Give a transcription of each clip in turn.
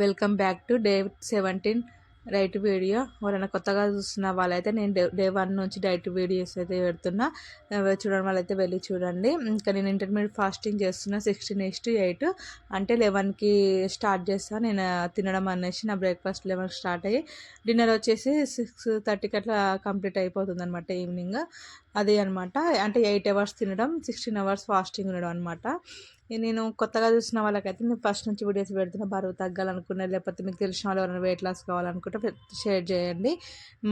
Welcome back to day seventeen diet video. ఎవరైనా కొత్తగా చూస్తున్న వాళ్ళైతే నేను డే డే వన్ నుంచి డైట్ వీడియోస్ అయితే పెడుతున్నా. చూడడం వాళ్ళైతే వెళ్ళి చూడండి. ఇంకా నేను ఇంటర్మీడియట్ ఫాస్టింగ్ చేస్తున్నా సిక్స్టీన్ టు ఎయిట్ అంటే లెవెన్కి స్టార్ట్ చేస్తాను నేను తినడం అనేసి నా బ్రేక్ఫాస్ట్ లెవెన్ స్టార్ట్ అయ్యి డిన్నర్ వచ్చేసి సిక్స్ థర్టీకి అట్లా కంప్లీట్ అయిపోతుంది అనమాట ఈవినింగ్ అదే అనమాట అంటే ఎయిట్ అవర్స్ తినడం సిక్స్టీన్ అవర్స్ ఫాస్టింగ్ ఉండడం అనమాట నేను కొత్తగా చూసిన వాళ్ళకైతే నేను ఫస్ట్ నుంచి వీడియోస్ పెడుతున్నా బరువు తగ్గాలనుకున్నా లేకపోతే మీకు తెలిసిన వాళ్ళు ఎవరైనా వెయిట్ లాస్ కావాలనుకుంటే షేర్ చేయండి.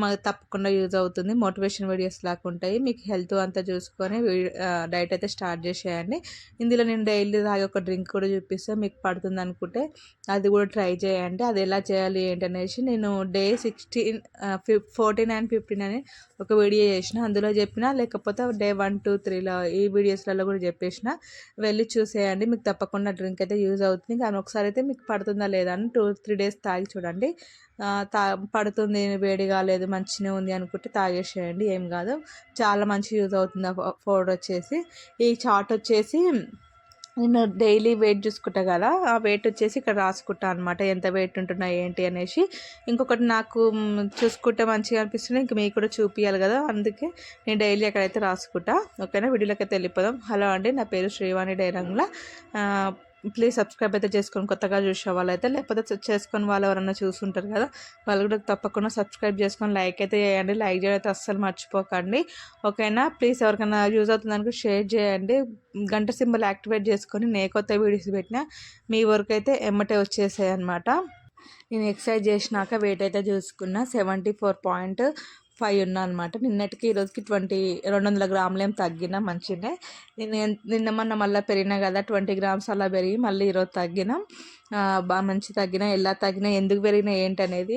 మాకు తప్పకుండా యూజ్ అవుతుంది. మోటివేషన్ వీడియోస్ లాగా ఉంటాయి. మీకు హెల్త్ అంతా చూసుకొని డైట్ అయితే స్టార్ట్ చేసేయండి. ఇందులో నేను డైలీ తాగే ఒక డ్రింక్ కూడా చూపిస్తే. మీకు పడుతుంది అనుకుంటే అది కూడా ట్రై చేయండి. అది ఎలా చేయాలి ఏంటనేసి నేను డే సిక్స్టీన్ ఫిఫ్ ఫోర్టీన్ అండ్ ఫిఫ్టీన్ అని ఒక వీడియో చేసిన. అందులో చెప్పిన లేకపోతే డే వన్ టూ త్రీలో ఈ వీడియోస్లలో కూడా చెప్పేసిన. వెళ్ళి చూసే చేయండి మీకు తప్పకుండా డ్రింక్ అయితే యూజ్ అవుతుంది. కానీ ఒకసారి అయితే మీకు పడుతుందా లేదా అని టూ త్రీ డేస్ తాగి చూడండి. తా పడుతుంది వేడి కాలేదు మంచిగా ఉంది అనుకుంటే తాగేసేయండి. ఏం కాదు. చాలా మంచి యూజ్ అవుతుంది ఆ పౌడర్ వచ్చేసి. ఈ చాట్ వచ్చేసి నేను డైలీ వెయిట్ చూసుకుంటా కదా ఆ వెయిట్ వచ్చేసి ఇక్కడ రాసుకుంటా అనమాట ఎంత వెయిట్ ఉంటున్నా ఏంటి అనేసి. ఇంకొకటి నాకు చూసుకుంటే మంచిగా అనిపిస్తుంది. ఇంక మీకు కూడా చూపించాలి కదా అందుకే నేను డైలీ అక్కడైతే రాసుకుంటా. ఓకేనా? వీడియోలోకి అయితే వెళ్ళిపోదాం. హలో అండి నా పేరు శ్రీవాణి డైరంగ్లా. ప్లీజ్ సబ్స్క్రైబ్ అయితే చేసుకొని కొత్తగా చూసే వాళ్ళైతే లేకపోతే చేసుకొని వాళ్ళు ఎవరన్నా చూస్తుంటారు కదా వాళ్ళు కూడా తప్పకుండా సబ్స్క్రైబ్ చేసుకొని లైక్ అయితే చేయండి. లైక్ చేయడం అయితే అస్సలు మర్చిపోకండి. ఓకేనా? ప్లీజ్ ఎవరికైనా యూజ్ అవుతుందనుకో షేర్ చేయండి. గంట సింబల్ యాక్టివేట్ చేసుకొని నే కొత్త వీడియోస్ పెట్టినా మీ వరకు అయితే ఎమ్మటే వచ్చేసాయి అనమాట నేను ఎక్సర్సైజ్ చేసినాక వెయిట్ అయితే చూసుకున్నా. సెవెంటీ ఫోర్ పాయింట్ ఫైవ్ ఉన్నా అనమాట నిన్నటికి ఈరోజుకి ట్వంటీ రెండు వందల గ్రాములు ఏం తగ్గిన మంచిగానే నేను నిన్న మొన్న మళ్ళీ పెరిగినా కదా ట్వంటీ గ్రామ్స్ అలా పెరిగి మళ్ళీ ఈరోజు తగ్గినాం. బాగా మంచి తగ్గినా ఎలా తగ్గినా ఎందుకు పెరిగినా ఏంటనేది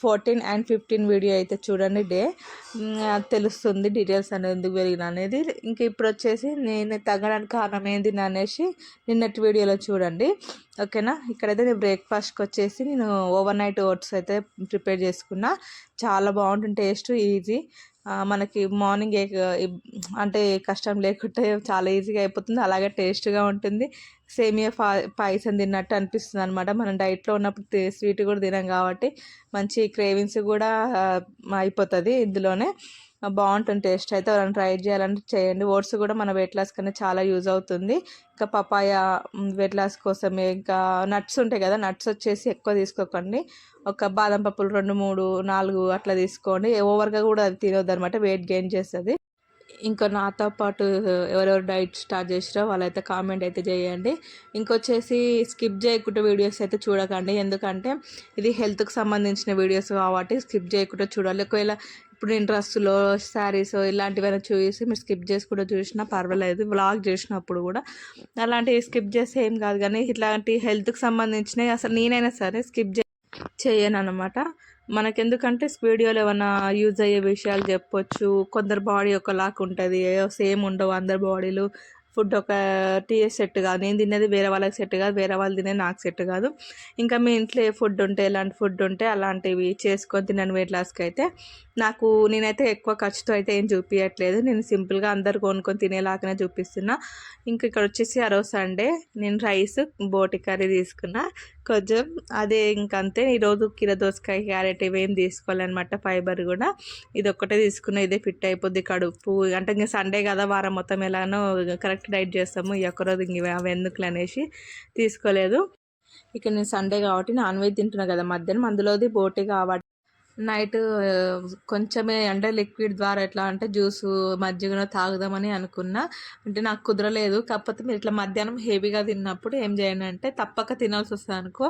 ఫోర్టీన్ అండ్ ఫిఫ్టీన్ వీడియో అయితే చూడండి డే. తెలుస్తుంది డీటెయిల్స్ అనేది ఎందుకు పెరిగిన అనేది. ఇంక ఇప్పుడు వచ్చేసి నేను తగ్గడానికి కారణం ఏంది అనేసి నిన్నటి వీడియోలో చూడండి. ఓకేనా? ఇక్కడైతే నేను బ్రేక్ఫాస్ట్కి వచ్చేసి నేను ఓవర్ నైట్ ఓట్స్ అయితే ప్రిపేర్ చేసుకున్నా. చాలా బాగుంటుంది టేస్ట్ ఈజీ మనకి మార్నింగ్ అంటే కష్టం లేకుంటే చాలా ఈజీగా అయిపోతుంది. అలాగే టేస్ట్గా ఉంటుంది. సేమియా ఫా పాయసం తిన్నట్టు అనిపిస్తుంది అనమాట మనం డైట్లో ఉన్నప్పుడు స్వీట్ కూడా తినాం కాబట్టి మంచి క్రేవింగ్స్ కూడా అయిపోతుంది ఇందులోనే. బాగుంటుంది టేస్ట్. అయితే ఎవరైనా ట్రై చేయాలంటే చేయండి. ఓట్స్ కూడా మన వెయిట్ లాస్ కన్నా చాలా యూజ్ అవుతుంది. ఇంకా పపాయ వెయిట్ లాస్ కోసమే ఇంకా నట్స్ ఉంటాయి కదా నట్స్ వచ్చేసి ఎక్కువ తీసుకోకండి. ఒక బాదం పప్పులు రెండు మూడు నాలుగు అట్లా తీసుకోండి. ఓవర్గా కూడా అది తినొద్దు అనమాట వెయిట్ గెయిన్ చేస్తుంది. ఇంకా నాతో పాటు ఎవరెవరు డైట్ స్టార్ట్ చేసిరో వాళ్ళైతే కామెంట్ అయితే చేయండి. ఇంకొచ్చేసి స్కిప్ చేయకుండా వీడియోస్ అయితే చూడకండి. ఎందుకంటే ఇది హెల్త్కి సంబంధించిన వీడియోస్ కాబట్టి స్కిప్ చేయకుండా చూడాలి. ఒకవేళ ఇప్పుడు నేను డ్రెస్సులో శారీస్ ఇలాంటివైనా చూసి మీరు స్కిప్ చేసి కూడా చూసినా పర్వాలేదు. వ్లాగ్ చేసినప్పుడు కూడా అలాంటివి స్కిప్ చేస్తే ఏం కాదు కానీ ఇట్లాంటి హెల్త్కి సంబంధించినవి అసలు నేనైనా సరే స్కిప్ చేయను అనమాట మనకెందుకంటే వీడియోలో ఏమైనా యూజ్ అయ్యే విషయాలు చెప్పొచ్చు. కొందరు బాడీ ఒకలాగా ఉంటుంది. సేమ్ ఉండవు. అందరి బాడీలు ఫుడ్ ఒక టీ సెట్ కాదు. నేను తినేది వేరే వాళ్ళకి సెట్ కాదు వేరే వాళ్ళు తినేది నాకు సెట్ కాదు. ఇంకా మీ ఇంట్లో ఏ ఫుడ్ ఉంటే ఎలాంటి ఫుడ్ ఉంటే అలాంటివి చేసుకొని తినను వెయిట్ లాస్కి అయితే నాకు నేనైతే ఎక్కువ ఖర్చుతో అయితే ఏం చూపించట్లేదు నేను సింపుల్గా అందరు కొనుక్కొని తినేలాగానే చూపిస్తున్నా. ఇంకా ఇక్కడ వచ్చేసి ఆ రోజు సండే. నేను రైస్ బోటి కర్రీ తీసుకున్నా. కొంచెం అదే ఇంకంతే. ఈరోజు కీర దోసకాయ క్యారెట్ ఇవేం తీసుకోవాలన్నమాట. ఫైబర్ కూడా. ఇది ఒక్కటే తీసుకున్నా. ఇదే ఫిట్ అయిపోద్ది కడుపు. అంటే ఇంకా సండే కదా వారం మొత్తం ఎలానో కరెక్ట్ డైట్ చేస్తాము ఈ ఒక్కరోజు ఇంక అవి ఎందుకులు అనేసి తీసుకోలేదు. ఇక నేను సండే కాబట్టి నాన్ వెజ్ తింటున్నా కదా మధ్యాహ్నం అందులోది బోటి కాబట్టి. నైట్ కొంచెమే అంటే లిక్విడ్ ద్వారా ఎట్లా అంటే జ్యూసు మజ్జిగన తాగుదామని అనుకున్నా. అంటే నాకు కుదరలేదు. కాకపోతే మీరు ఇట్లా మధ్యాహ్నం హెవీగా తిన్నప్పుడు ఏం చేయండి అంటే తప్పక తినాల్సి వస్తుంది అనుకో.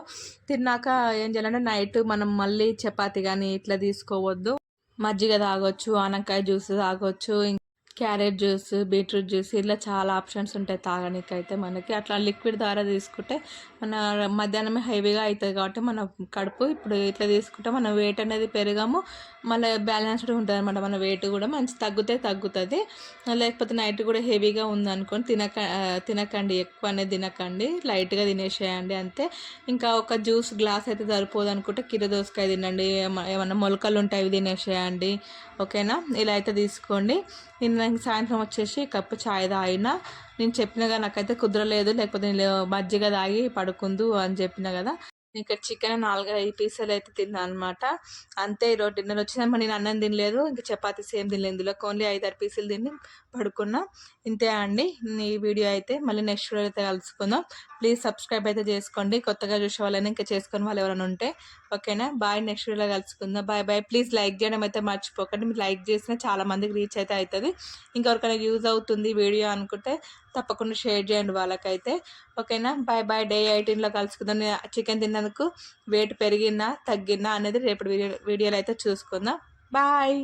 తిన్నాక ఏం చేయాలంటే నైట్ మనం మళ్ళీ చపాతి కానీ ఇట్లా తీసుకోవద్దు. మజ్జిగ తాగొచ్చు ఆనకాయ జ్యూస్ తాగొచ్చు క్యారెట్ జ్యూస్ బీట్రూట్ జ్యూస్ ఇలా చాలా ఆప్షన్స్ ఉంటాయి తాగడానికి మనకి. అట్లా లిక్విడ్ ద్వారా తీసుకుంటే మన మధ్యాహ్నమే హెవీగా అవుతుంది కాబట్టి మన కడుపు ఇప్పుడు ఇట్లా తీసుకుంటే మన వెయిట్ అనేది పెరగము. మళ్ళీ బ్యాలెన్స్డ్ ఉంటుంది అనమాట మన వెయిట్ కూడా మంచి తగ్గితే తగ్గుతుంది. లేకపోతే నైట్ కూడా హెవీగా ఉందనుకోండి తినక తినకండి. ఎక్కువ అనేది తినకండి లైట్గా తినేసేయండి అంతే. ఇంకా ఒక జ్యూస్ గ్లాస్ అయితే సరిపోదు అనుకుంటే కిరదోసకాయ తినండి. ఏమన్నా మొలకలు ఉంటాయి అవి తినేసేయండి. ఓకేనా? ఇలా అయితే తీసుకోండి. నేను సాయంత్రం వచ్చేసి కప్పు చాయ్ తాగిన. నేను చెప్పిన కదా నాకైతే కుదరలేదు లేకపోతే నేను మజ్జిగ తాగి పడుకుందు అని చెప్పిన కదా. ఇంకా చికెన్ నాలుగు ఐదు పీసులు అయితే తిన్నాను అనమాట అంతే ఈరోజు డిన్నర్ వచ్చింది. మరి నేను అన్నం తినలేదు. ఇంకా చపాతీస్ సేమ్ తినలేదు. ఇందులో ఓన్లీ ఆరు పీసులు తిని పడుకున్నా. ఇంతే అండి. ఈ వీడియో అయితే మళ్ళీ నెక్స్ట్ వీడియో అయితే కలుసుకుందాం. ప్లీజ్ సబ్స్క్రైబ్ అయితే చేసుకోండి. కొత్తగా చూసే వాళ్ళని ఇంకా చేసుకుని వాళ్ళు ఎవరైనా ఉంటే ఓకేనా? బాయ్. నెక్స్ట్ వీడియోలో కలుసుకుందాం. Bye bye. ప్లీజ్ లైక్ చేయడం అయితే మర్చిపోకండి. మీరు లైక్ చేసినా చాలా మందికి రీచ్ అయితే అవుతుంది. ఇంకెవరికైనా యూజ్ అవుతుంది వీడియో అనుకుంటే తప్పకుండా షేర్ చేయండి వాళ్ళకైతే. ఓకేనా? Bye bye. డే ఎయిటీన్లో కలుసుకుందాం. చికెన్ తిన్నందుకు వెయిట్ పెరిగిందా తగ్గిందా అనేది రేపు వీడియో వీడియోలో అయితే చూసుకుందాం. బాయ్